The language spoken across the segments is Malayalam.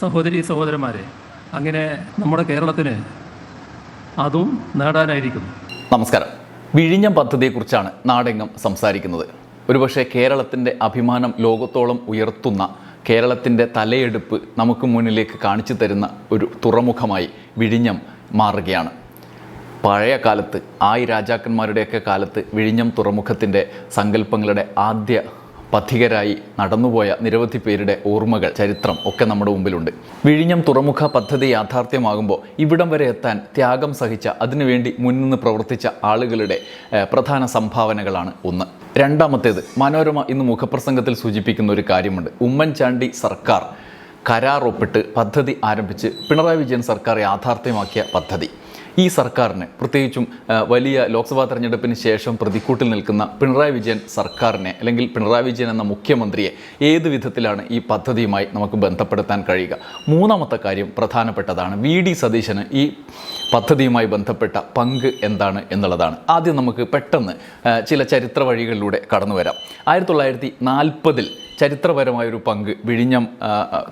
സഹോദരി സഹോദരന്മാരെ അങ്ങനെ നമ്മുടെ കേരളത്തിന് അതും നേടാനായിരിക്കുന്നു. നമസ്കാരം. വിഴിഞ്ഞം പദ്ധതിയെക്കുറിച്ചാണ് നാടെങ്ങും സംസാരിക്കുന്നത്. ഒരുപക്ഷെ കേരളത്തിന്റെ അഭിമാനം ലോകത്തോളം ഉയർത്തുന്ന കേരളത്തിന്റെ തലയെടുപ്പ് നമുക്ക് മുന്നിലേക്ക് കാണിച്ചു തരുന്ന ഒരു തുറമുഖമായി വിഴിഞ്ഞം മാറുകയാണ്. പഴയ കാലത്ത് ആയി രാജാക്കന്മാരുടെയൊക്കെ കാലത്ത് വിഴിഞ്ഞം തുറമുഖത്തിന്റെ സങ്കല്പങ്ങളുടെ ആദ്യ പഥികരായി നടന്നുപോയ നിരവധി പേരുടെ ഓർമ്മകൾ ചരിത്രം ഒക്കെ നമ്മുടെ മുമ്പിലുണ്ട്. വിഴിഞ്ഞം തുറമുഖ പദ്ധതി യാഥാർത്ഥ്യമാകുമ്പോൾ ഇവിടം വരെ എത്താൻ ത്യാഗം സഹിച്ച അതിനുവേണ്ടി മുൻനിന്ന് പ്രവർത്തിച്ച ആളുകളുടെ പ്രധാന സംഭാവനകളാണ് ഒന്ന്. രണ്ടാമത്തേത് മനോരമ ഇന്ന് മുഖപ്രസംഗത്തിൽ സൂചിപ്പിക്കുന്ന ഒരു കാര്യമുണ്ട്. ഉമ്മൻചാണ്ടി സർക്കാർ കരാർ ഒപ്പിട്ട് പദ്ധതി ആരംഭിച്ച് പിണറായി വിജയൻ സർക്കാർ യാഥാർത്ഥ്യമാക്കിയ പദ്ധതി. ഈ സർക്കാരിനെ പ്രത്യേകിച്ചും വലിയ ലോക്സഭാ തെരഞ്ഞെടുപ്പിന് ശേഷം പ്രതിക്കൂട്ടിൽ നിൽക്കുന്ന പിണറായി വിജയൻ സർക്കാരിനെ അല്ലെങ്കിൽ പിണറായി വിജയൻ എന്ന മുഖ്യമന്ത്രിയെ ഏത് വിധത്തിലാണ് ഈ പദ്ധതിയുമായി നമുക്ക് ബന്ധപ്പെടുത്താൻ കഴിയുക? മൂന്നാമത്തെ കാര്യം പ്രധാനപ്പെട്ടതാണ്. വി ഡി സതീശന് ഈ പദ്ധതിയുമായി ബന്ധപ്പെട്ട പങ്ക് എന്താണ് എന്നുള്ളതാണ്. ആദ്യം നമുക്ക് പെട്ടെന്ന് ചില ചരിത്ര വഴികളിലൂടെ കടന്നു വരാം ആയിരത്തി തൊള്ളായിരത്തി നാൽപ്പതിൽ ചരിത്രപരമായ ഒരു പങ്ക് വിഴിഞ്ഞം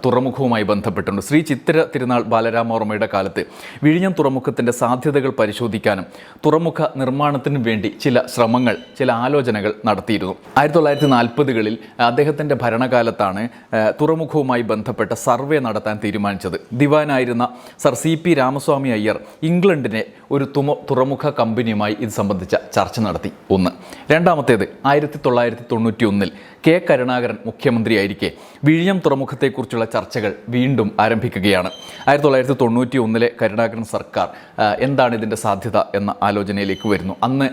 തുറമുഖവുമായി ബന്ധപ്പെട്ടുണ്ട്. ശ്രീ ചിത്തിര തിരുനാൾ ബാലരാമവർമ്മയുടെ കാലത്ത് വിഴിഞ്ഞം തുറമുഖത്തിന്റെ സാധ്യതകൾ പരിശോധിക്കാനും തുറമുഖ നിർമ്മാണത്തിനും വേണ്ടി ചില ശ്രമങ്ങൾ ചില ആലോചനകൾ നടത്തിയിരുന്നു. ആയിരത്തി തൊള്ളായിരത്തി നാൽപ്പതുകളിൽ അദ്ദേഹത്തിന്റെ ഭരണകാലത്താണ് തുറമുഖവുമായി ബന്ധപ്പെട്ട സർവേ നടത്താൻ തീരുമാനിച്ചത്. ദിവാനായിരുന്ന sir C P Ramaswamy Iyer ഇംഗ്ലണ്ടിനെ ഒരു തുമ തുറമുഖ കമ്പനിയുമായി ഇത് സംബന്ധിച്ച ചർച്ച നടത്തി. ഒന്ന്. രണ്ടാമത്തേത് ആയിരത്തി തൊള്ളായിരത്തി തൊണ്ണൂറ്റി ഒന്നിൽ കെ കരുണാകരൻ മുഖ്യമന്ത്രിയായിരിക്കെ. വിഴിഞ്ഞം തുറമുഖത്തെക്കുറിച്ചുള്ള ചർച്ചകൾ വീണ്ടും ആരംഭിക്കുകയാണ്. ആയിരത്തി തൊള്ളായിരത്തി തൊണ്ണൂറ്റി ഒന്നിലെ കരുണാകരൻ സർക്കാർ എന്താണ് ഇതിന്റെ സാധ്യത എന്ന ആലോചനയിലേക്ക് വരുന്നു. അന്ന്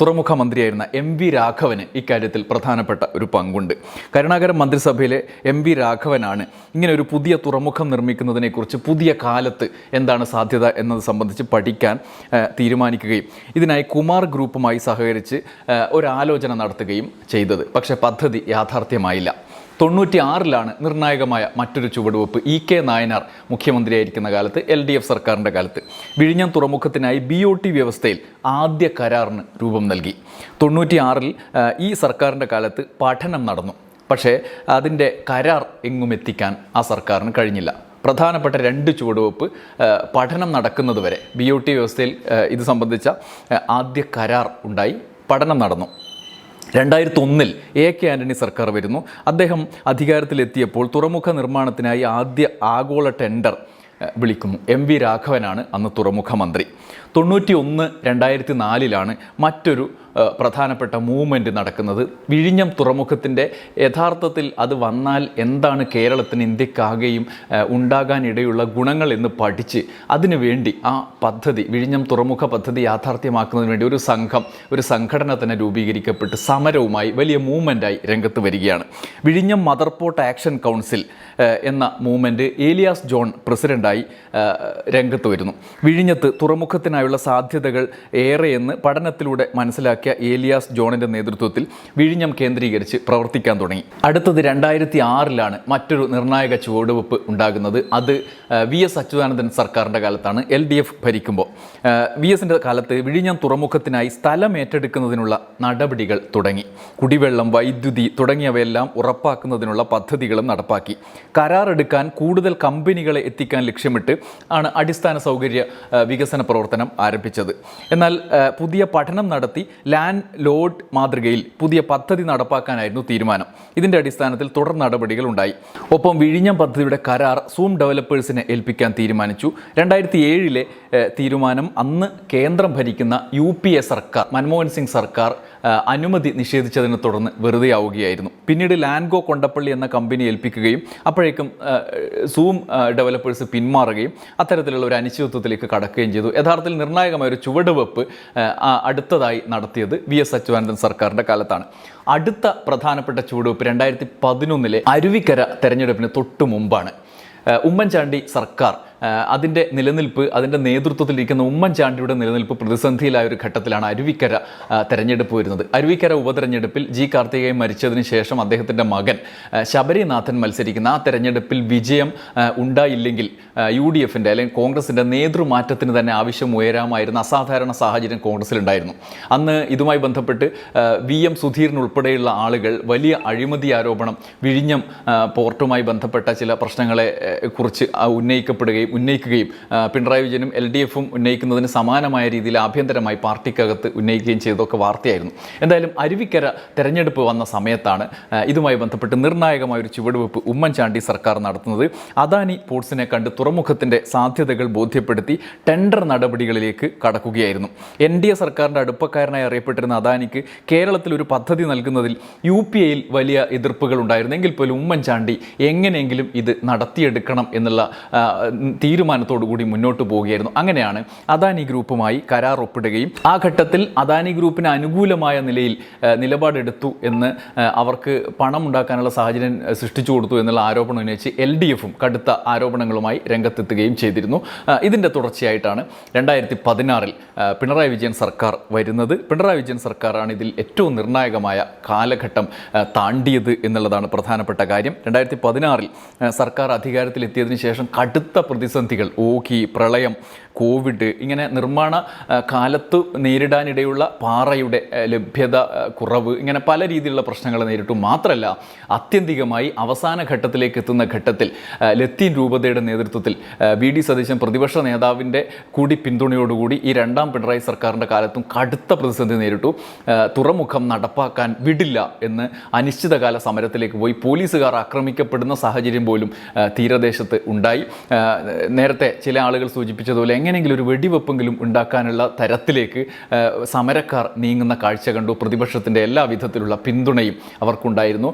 തുറമുഖ മന്ത്രിയായിരുന്ന എം വി രാഘവന് ഇക്കാര്യത്തിൽ പ്രധാനപ്പെട്ട ഒരു പങ്കുണ്ട്. കരുണാകരൻ മന്ത്രിസഭയിലെ എം വി രാഘവനാണ് ഇങ്ങനെ ഒരു പുതിയ തുറമുഖം നിർമ്മിക്കുന്നതിനെക്കുറിച്ച് പുതിയ കാലത്ത് എന്താണ് സാധ്യത എന്നത് സംബന്ധിച്ച് പഠിക്കാൻ തീരുമാനിക്കുകയും ഇതിനായി കുമാർ ഗ്രൂപ്പുമായി സഹകരിച്ച് ഒരു ആലോചന നടത്തുകയും ചെയ്തത്. പക്ഷേ പദ്ധതി യാഥാർത്ഥ്യമായില്ല. തൊണ്ണൂറ്റി ആറിലാണ് നിർണായകമായ മറ്റൊരു ചുവടുവെപ്പ് ഇ കെ നായനാർ മുഖ്യമന്ത്രിയായിരിക്കുന്ന കാലത്ത് എൽ ഡി എഫ് സർക്കാരിന്റെ കാലത്ത്. വിഴിഞ്ഞം തുറമുഖത്തിനായി ബി ഒ ടി വ്യവസ്ഥയിൽ ആദ്യ കരാറിന് രൂപം നൽകി. തൊണ്ണൂറ്റി ആറിൽ ഈ സർക്കാരിന്റെ കാലത്ത് പഠനം നടന്നു. പക്ഷേ അതിന്റെ കരാർ എങ്ങും എത്തിക്കാൻ ആ സർക്കാരിന് കഴിഞ്ഞില്ല. പ്രധാനപ്പെട്ട രണ്ട് ചുവടുവെപ്പ് പഠനം പഠനം നടക്കുന്നതുവരെ ബി ഒ ടി വ്യവസ്ഥയിൽ ഇത് സംബന്ധിച്ച ആദ്യ കരാർ ഉണ്ടായി പഠനം നടന്നു. രണ്ടായിരത്തി ഒന്നിൽ എ കെ ആന്റണി സർക്കാർ വരുന്നു. അദ്ദേഹം അധികാരത്തിലെത്തിയപ്പോൾ തുറമുഖ നിർമ്മാണത്തിനായി ആദ്യ ആഗോള ടെൻഡർ വിളിക്കുന്നു. എം വി രാഘവനാണ് അന്ന് തുറമുഖ മന്ത്രി. തൊണ്ണൂറ്റി ഒന്ന് രണ്ടായിരത്തി നാലിലാണ് മറ്റൊരു പ്രധാനപ്പെട്ട മൂവ്മെന്റ് നടക്കുന്നത്. വിഴിഞ്ഞം തുറമുഖത്തിന്റെ യഥാർത്ഥത്തിൽ അത് വന്നാൽ എന്താണ് കേരളത്തിന് ഇന്ത്യക്കാകെയും ഉണ്ടാകാനിടയുള്ള ഗുണങ്ങൾ എന്ന് പഠിച്ച് അതിനുവേണ്ടി ആ പദ്ധതി വിഴിഞ്ഞം തുറമുഖ പദ്ധതി യാഥാർത്ഥ്യമാക്കുന്നതിന് വേണ്ടി ഒരു സംഘം ഒരു സംഘടന തന്നെ രൂപീകരിക്കപ്പെട്ട് സമരവുമായി വലിയ മൂവ്മെന്റായി രംഗത്ത് വരികയാണ്. വിഴിഞ്ഞം മദർ പോർട്ട് ആക്ഷൻ കൗൺസിൽ എന്ന മൂവ്മെന്റ് ഏലിയാസ് ജോൺ പ്രസിഡന്റായി രംഗത്ത് വരുന്നു. വിഴിഞ്ഞത്ത് തുറമുഖത്തിനായുള്ള സാധ്യതകൾ ഏറെയെന്ന് പഠനത്തിലൂടെ മനസ്സിലാക്കിയ ഏലിയാസ് ജോണിന്റെ നേതൃത്വത്തിൽ വിഴിഞ്ഞം കേന്ദ്രീകരിച്ച് പ്രവർത്തിക്കാൻ തുടങ്ങി. അടുത്തത് രണ്ടായിരത്തി ആറിലാണ് മറ്റൊരു നിർണായക ചുവടുവെപ്പ് ഉണ്ടാകുന്നത്. അത് വി എസ് അച്യുതാനന്ദൻ സർക്കാരിന്റെ കാലത്താണ്. എൽ ഡി എഫ് ഭരിക്കുമ്പോൾ വി എസിന്റെ കാലത്ത് വിഴിഞ്ഞം തുറമുഖത്തിനായി സ്ഥലം ഏറ്റെടുക്കുന്നതിനുള്ള നടപടികൾ തുടങ്ങി. കുടിവെള്ളം വൈദ്യുതി തുടങ്ങിയവയെല്ലാം ഉറപ്പാക്കുന്നതിനുള്ള പദ്ധതികളും നടപ്പാക്കി. കരാറെടുക്കാൻ കൂടുതൽ കമ്പനികളെ എത്തിക്കാൻ ലക്ഷ്യമിട്ട് ആണ് അടിസ്ഥാന സൗകര്യ വികസന പ്രവർത്തനം ആരംഭിച്ചത്. എന്നാൽ പുതിയ പഠനം നടത്തി ലാൻഡ് ലോഡ് മാതൃകയിൽ പുതിയ പദ്ധതി നടപ്പാക്കാനായിരുന്നു തീരുമാനം. ഇതിന്റെ അടിസ്ഥാനത്തിൽ തുടർ നടപടികൾ ഉണ്ടായി. ഒപ്പം വിഴിഞ്ഞം പദ്ധതിയുടെ കരാർ സൂം ഡെവലപ്പേഴ്സിനെ ഏൽപ്പിക്കാൻ തീരുമാനിച്ചു. രണ്ടായിരത്തി ഏഴിലെ തീരുമാനം അന്ന് കേന്ദ്രം ഭരിക്കുന്ന യു പി എ സർക്കാർ മൻമോഹൻ സിംഗ് സർക്കാർ അനുമതി നിഷേധിച്ചതിനെ തുടർന്ന് വെറുതെ ആവുകയായിരുന്നു. പിന്നീട് ലാൻഗോ കൊണ്ടപ്പള്ളി എന്ന കമ്പനി ഏൽപ്പിക്കുകയും അപ്പോഴേക്കും സൂം ഡെവലപ്പേഴ്സ് പിന്മാറുകയും അത്തരത്തിലുള്ള ഒരു അനിശ്ചിതത്വത്തിലേക്ക് കടക്കുകയും ചെയ്തു. യഥാർത്ഥത്തിൽ നിർണായകമായ ഒരു ചുവടുവെപ്പ് അടുത്തതായി നടത്തിയത് വി എസ് അച്യുതാനന്ദൻ സർക്കാരിന്റെ കാലത്താണ്. അടുത്ത പ്രധാനപ്പെട്ട ചുവടുവെപ്പ് രണ്ടായിരത്തി പതിനൊന്നിലെ അരുവിക്കര തെരഞ്ഞെടുപ്പിന് തൊട്ടു മുമ്പാണ്. ഉമ്മൻചാണ്ടി സർക്കാർ അതിന്റെ നിലനിൽപ്പ് അതിന്റെ നേതൃത്വത്തിലിരിക്കുന്ന ഉമ്മൻചാണ്ടിയുടെ നിലനിൽപ്പ് പ്രതിസന്ധിയിലായ ഒരു ഘട്ടത്തിലാണ് അരുവിക്കര തെരഞ്ഞെടുപ്പ് വരുന്നത്. അരുവിക്കര ഉപതെരഞ്ഞെടുപ്പിൽ ജി കാർത്തികേയൻ മരിച്ചതിന് ശേഷം അദ്ദേഹത്തിന്റെ മകൻ ശബരിനാഥൻ മത്സരിക്കുന്ന ആ തെരഞ്ഞെടുപ്പിൽ വിജയം ഉണ്ടായില്ലെങ്കിൽ യു ഡി എഫിന്റെ അല്ലെങ്കിൽ കോൺഗ്രസിന്റെ നേതൃമാറ്റത്തിന് തന്നെ ആവശ്യം ഉയരാമായിരുന്ന അസാധാരണ സാഹചര്യം കോൺഗ്രസിലുണ്ടായിരുന്നു. അന്ന് ഇതുമായി ബന്ധപ്പെട്ട് വി എം സുധീരൻ ഉൾപ്പെടെയുള്ള ആളുകൾ വലിയ അഴിമതി ആരോപണം വിഴിഞ്ഞം പോർട്ടുമായി ബന്ധപ്പെട്ട ചില പ്രശ്നങ്ങളെ കുറിച്ച് ആ, ഉന്നയിക്കപ്പെടുകയും ഉന്നയിക്കുകയും പിണറായി വിജയനും എൽ ഡി എഫും ഉന്നയിക്കുന്നതിന് സമാനമായ രീതിയിൽ ആഭ്യന്തരമായി പാർട്ടിക്കകത്ത് ഉന്നയിക്കുകയും ചെയ്തതൊക്കെ വാർത്തയായിരുന്നു. എന്തായാലും അരുവിക്കര തെരഞ്ഞെടുപ്പ് വന്ന സമയത്താണ് ഇതുമായി ബന്ധപ്പെട്ട് നിർണായകമായ ഒരു ചുവടുവെപ്പ് ഉമ്മൻചാണ്ടി സർക്കാർ നടത്തുന്നത്. അദാനി പോർട്സിനെ കണ്ട് തുറമുഖത്തിന്റെ സാധ്യതകൾ ബോധ്യപ്പെടുത്തി ടെൻഡർ നടപടികളിലേക്ക് കടക്കുകയായിരുന്നു. എൻ ഡി എ സർക്കാരിന്റെ അടുപ്പക്കാരനായി അറിയപ്പെട്ടിരുന്ന അദാനിക്ക് കേരളത്തിൽ ഒരു പദ്ധതി നൽകുന്നതിൽ യു പി എയിൽ വലിയ എതിർപ്പുകൾ ഉണ്ടായിരുന്നെങ്കിൽ പോലും ഉമ്മൻചാണ്ടി എങ്ങനെയെങ്കിലും ഇത് നടത്തിയെടുക്കണം എന്നുള്ള ആ, തീരുമാനത്തോടു കൂടി മുന്നോട്ട് പോവുകയായിരുന്നു അങ്ങനെയാണ് അദാനി ഗ്രൂപ്പുമായി കരാർ ഒപ്പിടുകയും ആ ഘട്ടത്തിൽ അദാനി ഗ്രൂപ്പിന് അനുകൂലമായ നിലയിൽ നിലപാടെടുത്തു എന്ന് അവർക്ക് പണം ഉണ്ടാക്കാനുള്ള സാഹചര്യം സൃഷ്ടിച്ചു കൊടുത്തു എന്നുള്ള ആരോപണം ഉന്നയിച്ച് എൽ ഡി എഫും കടുത്ത ആരോപണങ്ങളുമായി രംഗത്തെത്തുകയും ചെയ്തിരുന്നു. ഇതിന്റെ തുടർച്ചയായിട്ടാണ് രണ്ടായിരത്തി പതിനാറിൽ പിണറായി വിജയൻ സർക്കാർ വരുന്നത്. പിണറായി വിജയൻ സർക്കാരാണ് ഇതിൽ ഏറ്റവും നിർണായകമായ കാലഘട്ടം താണ്ടിയത് എന്നുള്ളതാണ് പ്രധാനപ്പെട്ട കാര്യം. രണ്ടായിരത്തി പതിനാറിൽ സർക്കാർ അധികാരത്തിലെത്തിയതിനു ശേഷം കടുത്ത പ്രതിസന്ധികൾ ഓഖി പ്രളയം കോവിഡ് ഇങ്ങനെ നിർമ്മാണ കാലത്ത് നേരിടാനിടയുള്ള പാറയുടെ ലഭ്യത കുറവ് ഇങ്ങനെ പല രീതിയിലുള്ള പ്രശ്നങ്ങൾ നേരിട്ടു. മാത്രമല്ല ആത്യന്തികമായി അവസാന ഘട്ടത്തിലേക്ക് എത്തുന്ന ഘട്ടത്തിൽ ലത്തീൻ രൂപതയുടെ നേതൃത്വത്തിൽ ബി ഡി. സതീശൻ പ്രതിപക്ഷ നേതാവിന്റെ കൂടി പിന്തുണയോടുകൂടി ഈ രണ്ടാം പിണറായി സർക്കാരിന്റെ കാലത്തും കടുത്ത പ്രതിസന്ധി നേരിട്ടു. തുറമുഖം നടപ്പാക്കാൻ വിടില്ല എന്ന് അനിശ്ചിതകാല സമരത്തിലേക്ക് പോയി. പോലീസുകാർ ആക്രമിക്കപ്പെടുന്ന സാഹചര്യം പോലും തീരദേശത്ത് ഉണ്ടായി. നേരത്തെ ചില ആളുകൾ സൂചിപ്പിച്ചതുപോലെ എങ്ങനെയെങ്കിലും ഒരു വെടിവെപ്പെങ്കിലും ഉണ്ടാക്കാനുള്ള തരത്തിലേക്ക് സമരക്കാർ നീങ്ങുന്ന കാഴ്ച കണ്ടു. പ്രതിപക്ഷത്തിന്റെ എല്ലാ വിധത്തിലുള്ള പിന്തുണയും അവർക്കുണ്ടായിരുന്നു.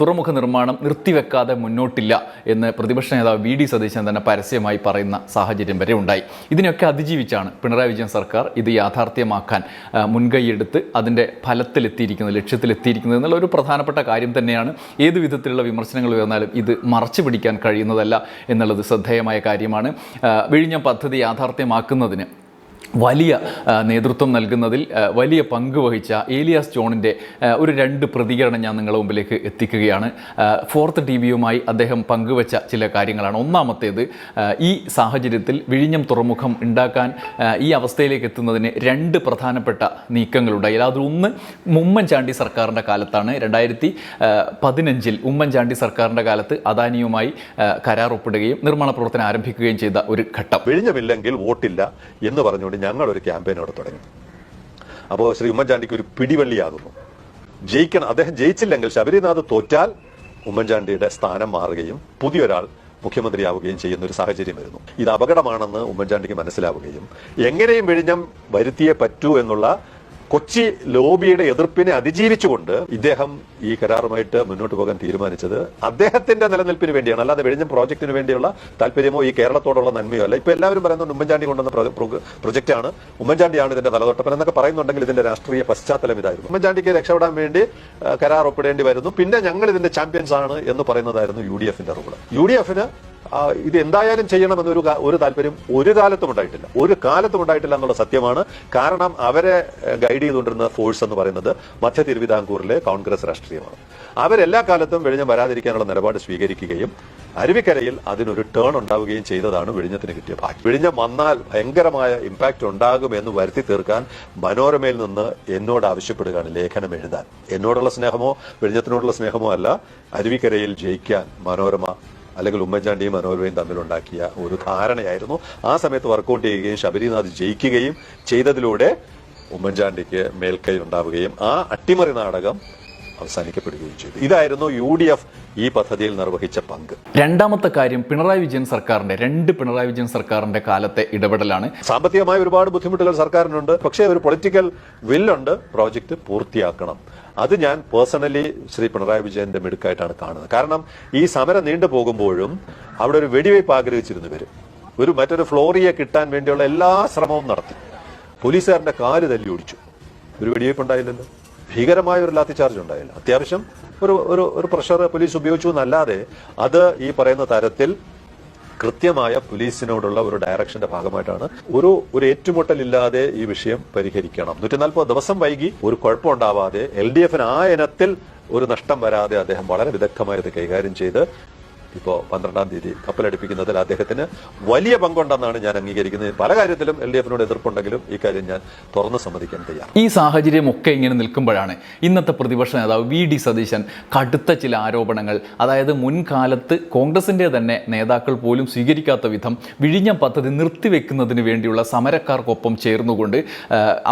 തുറമുഖ നിർമ്മാണം നിർത്തിവെക്കാതെ മുന്നോട്ടില്ല എന്ന് പ്രതിപക്ഷ നേതാവ് വി ഡി സതീശൻ തന്നെ പരസ്യമായി പറയുന്ന സാഹചര്യം വരെ ഉണ്ടായി. ഇതിനൊക്കെ അതിജീവിച്ചാണ് പിണറായി വിജയൻ സർക്കാർ ഇത് യാഥാർത്ഥ്യമാക്കാൻ മുൻകൈയെടുത്ത് അതിന്റെ ഫലത്തിലെത്തിയിരിക്കുന്നത് ലക്ഷ്യത്തിലെത്തിയിരിക്കുന്നത് എന്നുള്ള ഒരു പ്രധാനപ്പെട്ട കാര്യം തന്നെയാണ്. ഏത് വിധത്തിലുള്ള വിമർശനങ്ങൾ ഉയർന്നാലും ഇത് മറച്ചു പിടിക്കാൻ കഴിയുന്നതല്ല എന്നുള്ളത് ശ്രദ്ധേയമായ കാര്യമാണ്. വിഴിഞ്ഞ പദ്ധതി പദ്ധതി യാഥാർത്ഥ്യമാക്കുന്നതിന് വലിയ നേതൃത്വം നൽകുന്നതിൽ വലിയ പങ്ക് വഹിച്ച ഏലിയാസ് ജോണിന്റെ ഒരു രണ്ട് പ്രതികരണം ഞാൻ നിങ്ങളുടെ മുമ്പിലേക്ക് എത്തിക്കുകയാണ്. ഫോർത്ത് ടി വിയുമായി അദ്ദേഹം പങ്കുവച്ച ചില കാര്യങ്ങളാണ്. ഒന്നാമത്തേത് ഈ സാഹചര്യത്തിൽ വിഴിഞ്ഞം തുറമുഖം ഉണ്ടാക്കാൻ ഈ അവസ്ഥയിലേക്ക് എത്തുന്നതിന് രണ്ട് പ്രധാനപ്പെട്ട നീക്കങ്ങളുണ്ടായി അതിൽ ഒന്ന് ഉമ്മൻചാണ്ടി സർക്കാരിന്റെ കാലത്താണ്. രണ്ടായിരത്തി പതിനഞ്ചിൽ ഉമ്മൻചാണ്ടി സർക്കാരിന്റെ കാലത്ത് അദാനിയുമായി കരാർ ഒപ്പിടുകയും നിർമ്മാണ പ്രവർത്തനം ആരംഭിക്കുകയും ചെയ്ത ഒരു ഘട്ടം. വിഴിഞ്ഞമില്ലെങ്കിൽ വോട്ടില്ല എന്ന് പറഞ്ഞുകൊണ്ട് ഞങ്ങൾ ഒരു ക്യാമ്പയിൻ അവിടെ തുടങ്ങി. അപ്പോൾ ശ്രീ ഉമ്മൻചാണ്ടിക്ക് ഒരു പിടിവള്ളിയാകുന്നു. ജയിക്കണം അദ്ദേഹം ജയിച്ചില്ലെങ്കിൽ ശബരിനാഥ് തോറ്റാൽ ഉമ്മൻചാണ്ടിയുടെ സ്ഥാനം മാറുകയും പുതിയൊരാൾ മുഖ്യമന്ത്രിയാവുകയും ചെയ്യുന്ന ഒരു സാഹചര്യം വരുന്നു. ഇത് അപകടമാണെന്ന് ഉമ്മൻചാണ്ടിക്ക് മനസ്സിലാവുകയും എങ്ങനെയും വിഴിഞ്ഞം വരുത്തിയേ പറ്റൂ എന്നുള്ള കൊച്ചി ലോബിയുടെ എതിർപ്പിനെ അതിജീവിച്ചുകൊണ്ട് ഇദ്ദേഹം ഈ കരാറുമായിട്ട് മുന്നോട്ട് പോകാൻ തീരുമാനിച്ചത് അദ്ദേഹത്തിന്റെ നിലനിൽപ്പിന് വേണ്ടിയാണ്. അല്ലാതെ വെഴിഞ്ഞം പ്രോജക്റ്റിന് വേണ്ടിയുള്ള താല്പര്യമോ ഈ കേരളത്തോടുള്ള നന്മയോ അല്ല. ഇപ്പൊ എല്ലാവരും പറയുന്നുണ്ട് ഉമ്മൻചാണ്ടി കൊണ്ടുവന്ന പ്രൊ- പ്രൊ- പ്രൊജക്റ്റാണ്. ഉമ്മൻചാണ്ടിയാണ് ഇതിന്റെ തലതൊട്ടപ്പൻ എന്നൊക്കെ പറയുന്നുണ്ടെങ്കിൽ ഇതിന്റെ രാഷ്ട്രീയ പശ്ചാത്തലം ഇതായിരുന്നു. ഉമ്മൻചാണ്ടിക്ക് രക്ഷപ്പെടാൻ വേണ്ടി കരാർ ഒപ്പിടേണ്ടി വരുന്നു. പിന്നെ ഞങ്ങൾ ഇതിന്റെ ചാമ്പ്യൻസ് ആണ് എന്ന് പറയുന്നതായിരുന്നു യു ഡി എഫിന്റെ റോൾ യു ഡി എഫിന് ഇത് എന്തായാലും ചെയ്യണമെന്നൊരു ഒരു താല്പര്യം ഒരു കാലത്തും ഉണ്ടായിട്ടില്ല. ഒരു കാലത്തും ഉണ്ടായിട്ടില്ല എന്നുള്ള സത്യമാണ്. കാരണം അവരെ ഗൈഡ് ചെയ്തുകൊണ്ടിരുന്ന ഫോഴ്സ് എന്ന് പറയുന്നത് മധ്യ തിരുവിതാംകൂറിലെ കോൺഗ്രസ് രാഷ്ട്രീയമാണ്. അവരെല്ലാ കാലത്തും വിഴിഞ്ഞം വരാതിരിക്കാനുള്ള നിലപാട് സ്വീകരിക്കുകയും അരുവിക്കരയിൽ അതിനൊരു ടേൺ ഉണ്ടാവുകയും ചെയ്തതാണ് വിഴിഞ്ഞത്തിന് കിട്ടിയ ഭാഗ്യം. വിഴിഞ്ഞം വന്നാൽ ഭയങ്കരമായ ഇമ്പാക്ട് ഉണ്ടാകുമെന്ന് വരുത്തി തീർക്കാൻ മനോരമയിൽ നിന്ന് എന്നോട് ആവശ്യപ്പെടുകയാണ് ലേഖനം എഴുതാൻ. എന്നോടുള്ള സ്നേഹമോ വിഴിഞ്ഞത്തിനോടുള്ള സ്നേഹമോ അല്ല അരുവിക്കരയിൽ ജയിക്കാൻ മനോരമ അല്ലെങ്കിൽ ഉമ്മൻചാണ്ടിയും മനോരമയും തമ്മിലുണ്ടാക്കിയ ഒരു ധാരണയായിരുന്നു. ആ സമയത്ത് വർക്കൗട്ട് ചെയ്യുകയും ശബരിനാഥ് ജയിക്കുകയും ചെയ്തതിലൂടെ ഉമ്മൻചാണ്ടിക്ക് മേൽക്കൈ ഉണ്ടാവുകയും ആ അട്ടിമറി നാടകം അവസാനിക്കപ്പെടുകയും ചെയ്തു. ഇതായിരുന്നു യു ഡി എഫ് ഈ പദ്ധതിയിൽ നിർവഹിച്ച പങ്ക്. രണ്ടാമത്തെ കാര്യം പിണറായി വിജയൻ സർക്കാരിന്റെ രണ്ട് പിണറായി വിജയൻ സർക്കാരിന്റെ കാലത്തെ ഇടപെടലാണ്. സാമ്പത്തികമായി ഒരുപാട് ബുദ്ധിമുട്ടുകൾ സർക്കാരിനുണ്ട്. പക്ഷേ ഒരു പൊളിറ്റിക്കൽ വില്ലുണ്ട് പ്രോജക്റ്റ് പൂർത്തിയാക്കണം. അത് ഞാൻ പേഴ്സണലി ശ്രീ പിണറായി വിജയന്റെ മിടുക്കായിട്ടാണ് കാണുന്നത്. കാരണം ഈ സമരം നീണ്ടു പോകുമ്പോഴും അവിടെ ഒരു വെടിവയ്പ് ആഗ്രഹിച്ചിരുന്നു വരും ഒരു മറ്റൊരു ഫ്ലോറിയെ കിട്ടാൻ വേണ്ടിയുള്ള എല്ലാ ശ്രമവും നടത്തി. പോലീസുകാരന്റെ കാൽ തല്ലി ഓടിച്ചു. ഒരു വെടിവയ്പ് ഉണ്ടായില്ലല്ലോ. ഭീകരമായ ഒരു ലാത്തി ചാർജ് ഉണ്ടായില്ല. അത്യാവശ്യം ഒരു ഒരു പ്രഷർ പോലീസ് ഉപയോഗിച്ചു എന്നല്ലാതെ അത് ഈ പറയുന്ന തരത്തിൽ കൃത്യമായ പോലീസിനോടുള്ള ഒരു ഡയറക്ഷന്റെ ഭാഗമായിട്ടാണ് ഒരു ഒരു ഏറ്റുമുട്ടലില്ലാതെ ഈ വിഷയം പരിഹരിക്കണം. നൂറ്റി നാൽപ്പത് ദിവസം വൈകി ഒരു കുഴപ്പമുണ്ടാവാതെ എൽ ഡി എഫിന് ആ ഇനത്തിൽ ഒരു നഷ്ടം വരാതെ അദ്ദേഹം വളരെ വിദഗ്ധമായി ഇത് കൈകാര്യം ചെയ്ത് ഇപ്പോൾ പന്ത്രണ്ടാം തീയതി കപ്പലടിപ്പിക്കുന്നതിൽ അദ്ദേഹത്തിന് വലിയ പങ്കുണ്ടെന്നാണ് ഞാൻ അംഗീകരിക്കുന്നത്. പല കാര്യത്തിലും എൽ ഡി എഫിനോട് എതിർപ്പുണ്ടെങ്കിലും ഇക്കാര്യം കാര്യം ഞാൻ തുറന്നു സമ്മതിക്കാൻ തയ്യാറാണ്. ഈ സാഹചര്യം ഒക്കെ ഇങ്ങനെ നിൽക്കുമ്പോഴാണ് ഇന്നത്തെ പ്രതിപക്ഷ നേതാവ് വി ഡി സതീശൻ കടുത്ത ചില ആരോപണങ്ങൾ അതായത് മുൻകാലത്ത് കോൺഗ്രസിന്റെ തന്നെ നേതാക്കൾ പോലും സ്വീകരിക്കാത്ത വിധം വിഴിഞ്ഞം പദ്ധതി നിർത്തിവെക്കുന്നതിന് വേണ്ടിയുള്ള സമരക്കാർക്കൊപ്പം ചേർന്നുകൊണ്ട്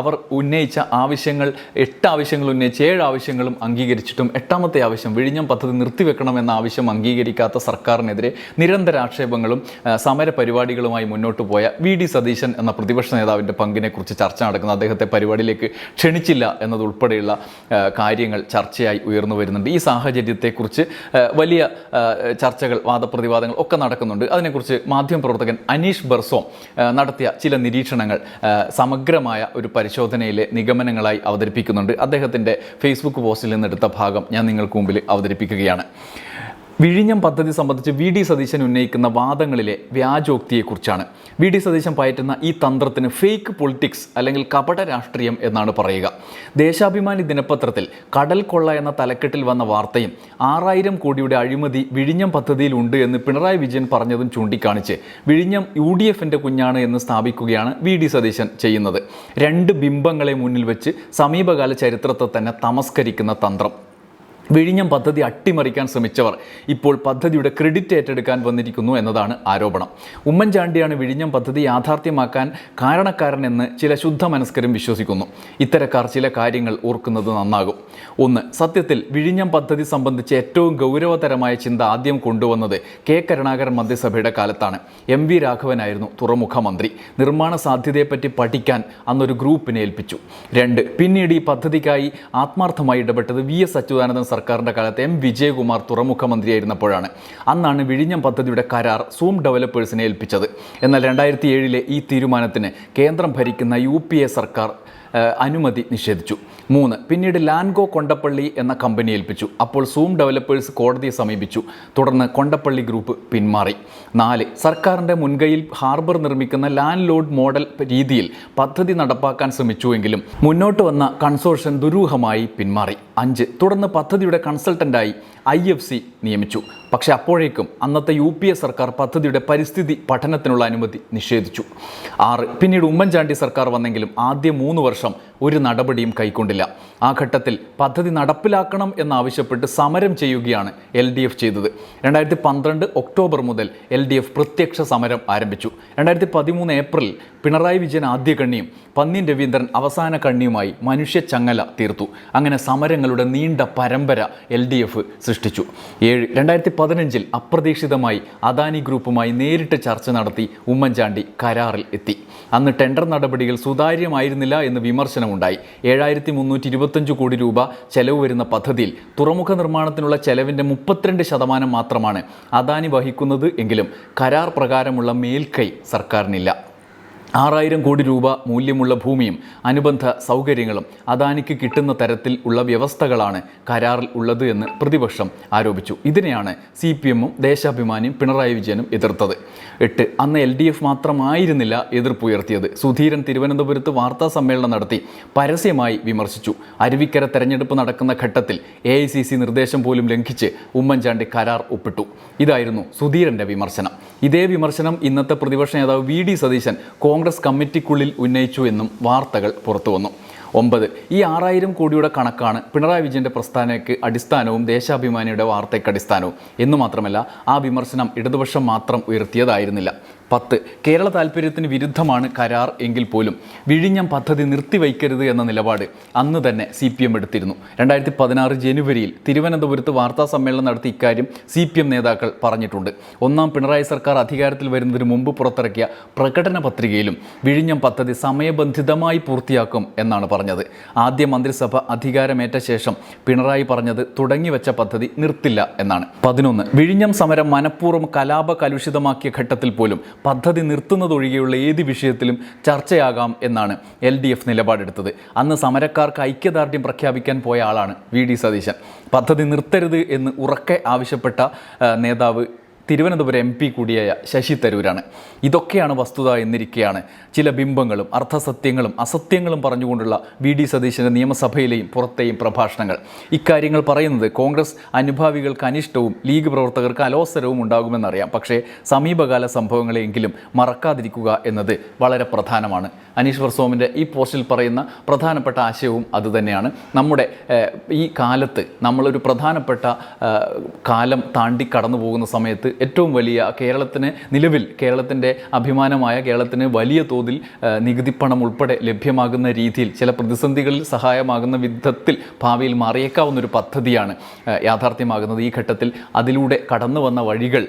അവർ ഉന്നയിച്ച ആവശ്യങ്ങൾ എട്ട് ആവശ്യങ്ങൾ ഉന്നയിച്ച് ഏഴ് ആവശ്യങ്ങളും അംഗീകരിച്ചിട്ടും എട്ടാമത്തെ ആവശ്യം വിഴിഞ്ഞം പദ്ധതി നിർത്തിവെക്കണമെന്ന ആവശ്യം അംഗീകരിക്കാത്ത സർക്കാരിനെതിരെ നിരന്തര ആക്ഷേപങ്ങളും സമര പരിപാടികളുമായി മുന്നോട്ട് പോയ വി ഡി സതീശൻ എന്ന പ്രതിപക്ഷ നേതാവിന്റെ പങ്കിനെക്കുറിച്ച് ചർച്ച നടക്കുന്ന അദ്ദേഹത്തെ പരിപാടിയിലേക്ക് ക്ഷണിച്ചില്ല എന്നതുൾപ്പെടെയുള്ള കാര്യങ്ങൾ ചർച്ചയായി ഉയർന്നു വരുന്നുണ്ട്. ഈ സാഹചര്യത്തെക്കുറിച്ച് വലിയ ചർച്ചകൾ വാദപ്രതിവാദങ്ങൾ ഒക്കെ നടക്കുന്നുണ്ട്. അതിനെക്കുറിച്ച് മാധ്യമപ്രവർത്തകൻ അനീഷ് ബർസോം നടത്തിയ ചില നിരീക്ഷണങ്ങൾ സമഗ്രമായ ഒരു പരിശോധനയിലെ നിഗമനങ്ങളായി അവതരിപ്പിക്കുന്നുണ്ട്. അദ്ദേഹത്തിന്റെ ഫേസ്ബുക്ക് പോസ്റ്റിൽ നിന്നെടുത്ത ഭാഗം ഞാൻ നിങ്ങൾക്ക് മുമ്പിൽ അവതരിപ്പിക്കുകയാണ്. വിഴിഞ്ഞം പദ്ധതി സംബന്ധിച്ച് വി ഡി സതീശൻ ഉന്നയിക്കുന്ന വാദങ്ങളിലെ വ്യാജോക്തിയെക്കുറിച്ചാണ്. വി ഡി സതീശൻ പയറ്റുന്ന ഈ തന്ത്രത്തിന് ഫേക്ക് പൊളിറ്റിക്സ് അല്ലെങ്കിൽ കപട രാഷ്ട്രീയം എന്നാണ് പറയുക. ദേശാഭിമാനി ദിനപത്രത്തിൽ കടൽ കൊള്ള എന്ന തലക്കെട്ടിൽ വന്ന വാർത്തയും ആറായിരം കോടിയുടെ അഴിമതി വിഴിഞ്ഞം പദ്ധതിയിൽ ഉണ്ട് എന്ന് പിണറായി വിജയൻ പറഞ്ഞതും ചൂണ്ടിക്കാണിച്ച് വിഴിഞ്ഞം യു ഡി എഫിന്റെ കുഞ്ഞാണ് എന്ന് സ്ഥാപിക്കുകയാണ് വി ഡി സതീശൻ ചെയ്യുന്നത്. രണ്ട് ബിംബങ്ങളെ മുന്നിൽ വെച്ച് സമീപകാല ചരിത്രത്തെ തന്നെ തമസ്കരിക്കുന്ന തന്ത്രം. വിഴിഞ്ഞം പദ്ധതി അട്ടിമറിക്കാൻ ശ്രമിച്ചവർ ഇപ്പോൾ പദ്ധതിയുടെ ക്രെഡിറ്റ് ഏറ്റെടുക്കാൻ വന്നിരിക്കുന്നു എന്നതാണ് ആരോപണം. ഉമ്മൻചാണ്ടിയാണ് വിഴിഞ്ഞം പദ്ധതി യാഥാർത്ഥ്യമാക്കാൻ കാരണക്കാരനെന്ന് ചില ശുദ്ധ മനസ്കരും വിശ്വസിക്കുന്നു. ഇത്തരക്കാർ ചില കാര്യങ്ങൾ ഓർക്കുന്നത് നന്നാകും. ഒന്ന് സത്യത്തിൽ വിഴിഞ്ഞം പദ്ധതി സംബന്ധിച്ച് ഏറ്റവും ഗൗരവതരമായ ചിന്ത ആദ്യം കൊണ്ടുവന്നത് കെ കരുണാകരൻ മന്ത്രിസഭയുടെ കാലത്താണ്. എം വി രാഘവനായിരുന്നു തുറമുഖ മന്ത്രി നിർമ്മാണ സാധ്യതയെപ്പറ്റി പഠിക്കാൻ അന്നൊരു ഗ്രൂപ്പിനെ ഏൽപ്പിച്ചു. രണ്ട് പിന്നീട് ഈ പദ്ധതിക്കായി ആത്മാർത്ഥമായി ഇടപെട്ടത് വി എസ് അച്യുതാനന്ദൻ സർക്കാരിന്റെ കാലത്ത് എം. വിജയകുമാർ തുറമുഖമന്ത്രിയായിരുന്നപ്പോഴാണ് അന്നാണ് വിഴിഞ്ഞം പദ്ധതിയുടെ കരാർ സൂം ഡെവലപ്പേഴ്സിനെ ഏൽപ്പിച്ചത്. എന്നാൽ രണ്ടായിരത്തി ഏഴിലെ ഈ തീരുമാനത്തിന് കേന്ദ്രം ഭരിക്കുന്ന യു സർക്കാർ അനുമതി നിഷേധിച്ചു. മൂന്ന് പിന്നീട് ലാൻഗോ കൊണ്ടപ്പള്ളി എന്ന കമ്പനി ഏൽപ്പിച്ചു. അപ്പോൾ സൂം ഡെവലപ്പേഴ്സ് കോടതിയെ സമീപിച്ചു. തുടർന്ന് കൊണ്ടപ്പള്ളി ഗ്രൂപ്പ് പിന്മാറി. നാല് സർക്കാരിന്റെ മുൻകൈയിൽ ഹാർബർ നിർമ്മിക്കുന്ന ലാൻഡ് ലോഡ് മോഡൽ രീതിയിൽ പദ്ധതി നടപ്പാക്കാൻ ശ്രമിച്ചുവെങ്കിലും മുന്നോട്ട് വന്ന കൺസോർഷൻ ദുരൂഹമായി പിന്മാറി. അഞ്ച് തുടർന്ന് പദ്ധതിയുടെ കൺസൾട്ടന്റായി ഐ എഫ് സി നിയമിച്ചു. പക്ഷേ അപ്പോഴേക്കും അന്നത്തെ യു പി എ സർക്കാർ പദ്ധതിയുടെ പരിസ്ഥിതി പഠനത്തിനുള്ള അനുമതി നിഷേധിച്ചു. ആറ് പിന്നീട് ഉമ്മൻചാണ്ടി സർക്കാർ വന്നെങ്കിലും ആദ്യ മൂന്ന് വർഷം ഒരു നടപടിയും കൈക്കൊണ്ടില്ല. ആ ഘട്ടത്തിൽ പദ്ധതി നടപ്പിലാക്കണം എന്നാവശ്യപ്പെട്ട് സമരം ചെയ്യുകയാണ് എൽ ഡി എഫ് ചെയ്തത്. രണ്ടായിരത്തി പന്ത്രണ്ട് ഒക്ടോബർ മുതൽ എൽ ഡി എഫ് പ്രത്യക്ഷ സമരം ആരംഭിച്ചു. രണ്ടായിരത്തി പതിമൂന്ന് ഏപ്രിൽ പിണറായി വിജയൻ ആദ്യ കണ്ണിയും പന്നിൻ രവീന്ദ്രൻ അവസാന കണ്ണിയുമായി മനുഷ്യ ചങ്ങല തീർത്തു. അങ്ങനെ സമരങ്ങളുടെ നീണ്ട പരമ്പര എൽ ഡി എഫ് സൃഷ്ടിച്ചു. ഏഴ് രണ്ടായിരത്തി പതിനഞ്ചിൽ അപ്രതീക്ഷിതമായി അദാനി ഗ്രൂപ്പുമായി നേരിട്ട് ചർച്ച നടത്തി ഉമ്മൻചാണ്ടി കരാറിൽ എത്തി. അന്ന് ടെൻഡർ നടപടികൾ സുതാര്യമായിരുന്നില്ല എന്ന് വിമർശനമുണ്ടായി. ഏഴായിരത്തി മുന്നൂറ്റി ഇരുപത്തഞ്ച് കോടി രൂപ ചെലവ് വരുന്ന പദ്ധതിയിൽ തുറമുഖ നിർമ്മാണത്തിനുള്ള ചെലവിന്റെ മുപ്പത്തിരണ്ട് ശതമാനം മാത്രമാണ് അദാനി വഹിക്കുന്നത് എങ്കിലും കരാർ പ്രകാരമുള്ള മേൽക്കൈ സർക്കാരിനില്ല. ആറായിരം കോടി രൂപ മൂല്യമുള്ള ഭൂമിയും അനുബന്ധ സൗകര്യങ്ങളും അദാനിക്ക് കിട്ടുന്ന തരത്തിൽ ഉള്ള വ്യവസ്ഥകളാണ് കരാറിൽ ഉള്ളത് എന്ന് പ്രതിപക്ഷം ആരോപിച്ചു. ഇതിനെയാണ് സി പി എമ്മും ദേശാഭിമാനിയും പിണറായി വിജയനും എതിർത്തത്. എട്ട് അന്ന് എൽ ഡി എഫ് മാത്രമായിരുന്നില്ല എതിർപ്പുയർത്തിയത്. സുധീരൻ തിരുവനന്തപുരത്ത് വാർത്താ സമ്മേളനം നടത്തി പരസ്യമായി വിമർശിച്ചു. അരുവിക്കര തെരഞ്ഞെടുപ്പ് നടക്കുന്ന ഘട്ടത്തിൽ എ ഐ സി സി നിർദ്ദേശം പോലും ലംഘിച്ച് ഉമ്മൻചാണ്ടി കരാർ ഒപ്പിട്ടു. ഇതായിരുന്നു സുധീരന്റെ വിമർശനം. ഇതേ വിമർശനം ഇന്നത്തെ പ്രതിപക്ഷ നേതാവ് വി ഡി സതീശൻ കമ്മിറ്റിക്കുള്ളിൽ ഉന്നയിച്ചു എന്നും വാർത്തകൾ പുറത്തുവന്നു ഒമ്പത് ഈ ആറായിരം കോടിയുടെ കണക്കാണ് പിണറായി വിജയന്റെ പ്രസ്ഥാനയ്ക്ക് അടിസ്ഥാനവും ദേശാഭിമാനിയുടെ വാർത്തയ്ക്ക് അടിസ്ഥാനവും. എന്നു മാത്രമല്ല ആ വിമർശനം ഇടതുപക്ഷം മാത്രം ഉയർത്തിയതായിരുന്നില്ല. പത്ത്. കേരള താല്പര്യത്തിന് വിരുദ്ധമാണ് കരാർ എങ്കിൽ പോലും വിഴിഞ്ഞം പദ്ധതി നിർത്തിവയ്ക്കരുത് എന്ന നിലപാട് അന്ന് തന്നെ സി പി എം എടുത്തിരുന്നു. രണ്ടായിരത്തി പതിനാറ് ജനുവരിയിൽ തിരുവനന്തപുരത്ത് വാർത്താ സമ്മേളനം നടത്തി ഇക്കാര്യം സി പി എം നേതാക്കൾ പറഞ്ഞിട്ടുണ്ട്. ഒന്നാം പിണറായി സർക്കാർ അധികാരത്തിൽ വരുന്നതിന് മുമ്പ് പുറത്തിറക്കിയ പ്രകടന പത്രികയിലും വിഴിഞ്ഞം പദ്ധതി സമയബന്ധിതമായി പൂർത്തിയാക്കും എന്നാണ് പറഞ്ഞത്. ആദ്യ മന്ത്രിസഭ അധികാരമേറ്റ ശേഷം പിണറായി പറഞ്ഞത് തുടങ്ങിവെച്ച പദ്ധതി നിർത്തില്ല എന്നാണ്. പതിനൊന്ന്. വിഴിഞ്ഞം സമരം മനഃപൂർവം കലാപ കലുഷിതമാക്കിയ ഘട്ടത്തിൽ പോലും പദ്ധതി നിർത്തുന്നതൊഴികെയുള്ള ഏത് വിഷയത്തിലും ചർച്ചയാകാം എന്നാണ് എൽ ഡി എഫ് നിലപാടെടുത്തത്. അന്ന് സമരക്കാർക്ക് ഐക്യദാർഢ്യം പ്രഖ്യാപിക്കാൻ പോയ ആളാണ് വി. ഡി. സതീശൻ. പദ്ധതി നിർത്തരുത് എന്ന് ഉറക്കെ ആവശ്യപ്പെട്ട നേതാവ് തിരുവനന്തപുരം എം പി കൂടിയായ ശശി തരൂരാണ്. ഇതൊക്കെയാണ് വസ്തുത എന്നിരിക്കെയാണ്. ചില ബിംബങ്ങളും അർത്ഥസത്യങ്ങളും അസത്യങ്ങളും പറഞ്ഞുകൊണ്ടുള്ള വി ഡി സതീശന്റെ നിയമസഭയിലെയും പുറത്തെയും പ്രഭാഷണങ്ങൾ. ഇക്കാര്യങ്ങൾ പറയുന്നത് കോൺഗ്രസ് അനുഭാവികൾക്ക് അനിഷ്ടവും ലീഗ് പ്രവർത്തകർക്ക് അലോസരവും ഉണ്ടാകുമെന്നറിയാം. പക്ഷേ സമീപകാല സംഭവങ്ങളെങ്കിലും മറക്കാതിരിക്കുക എന്നത് വളരെ പ്രധാനമാണ്. അനീശ്വർ സോമിന്റെ ഈ പോസ്റ്റിൽ പറയുന്ന പ്രധാനപ്പെട്ട ആശയവും അതുതന്നെയാണ്. നമ്മുടെ ഈ കാലത്ത് നമ്മളൊരു പ്രധാനപ്പെട്ട കാലം താണ്ടി കടന്നു പോകുന്ന സമയത്ത് ഏറ്റവും വലിയ കേരളത്തിന് നിലവിൽ കേരളത്തിന്റെ അഭിമാനമായ കേരളത്തിന് വലിയ തോതിൽ നികുതി നികുതിപ്പണം ഉൾപ്പെടെ ലഭ്യമാകുന്ന രീതിയിൽ ചില പ്രതിസന്ധികളിൽ സഹായമാകുന്ന വിധത്തിൽ ഭാവിയിൽ മാറിയേക്കാവുന്ന ഒരു പദ്ധതിയാണ് യാഥാർത്ഥ്യമാകുന്നത്. ഈ ഘട്ടത്തിൽ അതിലൂടെ കടന്നു വന്ന വഴികൾ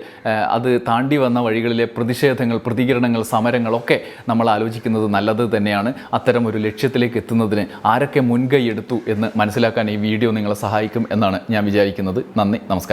അത് താണ്ടി വന്ന വഴികളിലെ പ്രതിഷേധങ്ങൾ പ്രതികരണങ്ങൾ സമരങ്ങളൊക്കെ നമ്മൾ ആലോചിക്കുന്നത് നല്ലത് തന്നെയാണ്. അത്തരം ഒരു ലക്ഷ്യത്തിലേക്ക് എത്തുന്നതിന് ആരൊക്കെ മുൻകൈ എടുത്തു എന്ന് മനസ്സിലാക്കാൻ ഈ വീഡിയോ നിങ്ങളെ സഹായിക്കും എന്നാണ് ഞാൻ വിചാരിക്കുന്നത്. നന്ദി നമസ്കാരം.